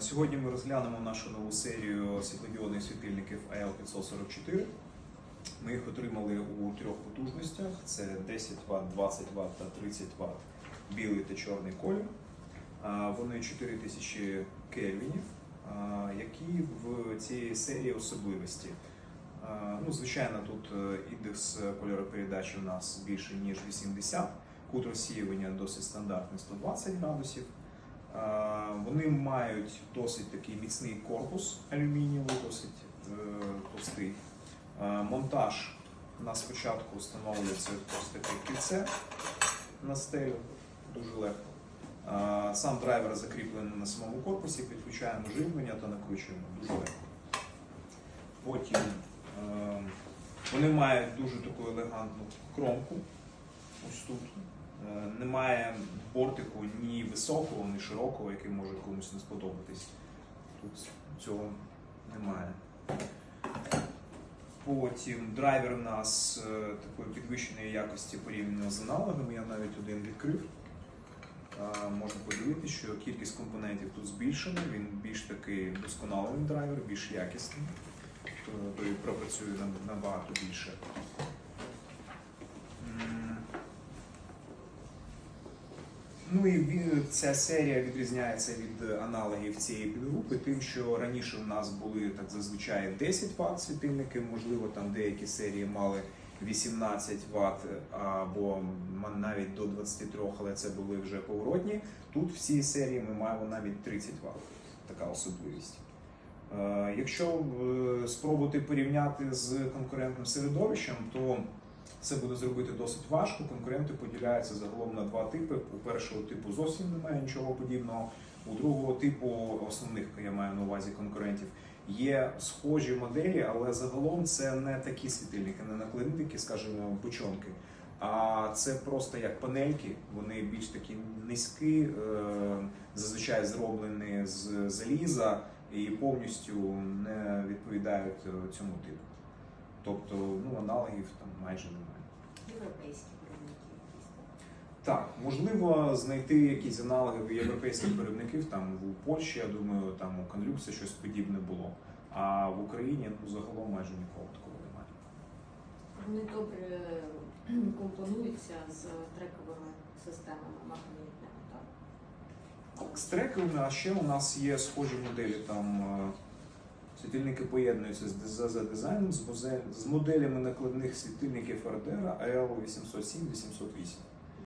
Сьогодні ми розглянемо нашу нову серію світлодіодних світильників AL544. Ми їх отримали у трьох потужностях: це 10 Вт, 20 Вт та 30 Вт білий та чорний колір. Вони 4000 кельвінів, які в цій серії особливості. Ну, звичайно, тут е, індекс кольоропередачі у нас більше, ніж 80, кут розсіювання досить стандартний 120 градусів. Вони мають досить такий міцний корпус алюмінієвий, досить е, товстий. Монтаж на спочатку встановлюється ось таке кільце на стелю, дуже легко. Сам драйвер закріплений на самому корпусі, підключаємо живлення та накручуємо дуже легко. Потім е, вони мають дуже таку елегантну кромку. Ось тут. Е, Немає бортику ні високого, ні широкого, який може комусь не сподобатись. Тут цього немає. Потім драйвер у нас е, такої підвищеної якості порівняно з аналогами. Я навіть один відкрив. Е, Можна подивитися, що кількість компонентів тут збільшена, він більш такий досконалений драйвер, більш якісний. Тобто пропрацює набагато більше. Ну і ця серія відрізняється від аналогів цієї підгрупи, тим, що раніше в нас були так зазвичай 10 Вт світильники, можливо, там деякі серії мали 18 Вт або навіть до 23, але це були вже поворотні. Тут в цій серії ми маємо навіть 30 Вт. Така особливість. Е, Якщо е, спробувати порівняти з конкурентним середовищем, то це буде зробити досить важко. Конкуренти поділяються загалом на два типи. У першого типу зовсім немає нічого подібного. У другого типу, основних я маю на увазі конкурентів, є схожі моделі, але загалом це не такі світильники, не накладники, скажімо, бучонки. А це просто як панельки, вони більш такі низькі, е, зазвичай зроблені з заліза і повністю не відповідають е, цьому типу. Тобто, ну, аналогів там майже немає. Європейські виробники якісь. Так, можливо, знайти якісь аналоги в європейських виробників, там в Польщі, я думаю, там у Конлюксі щось подібне було. А в Україні ну, загалом майже нікого такого немає. Вони добре компонуються з трековими системами магнітними, так? З треками, а ще у нас є схожі моделі. Там е, світильники поєднуються з за дизайном, з, моделями накладних світильників Ардера L807-808.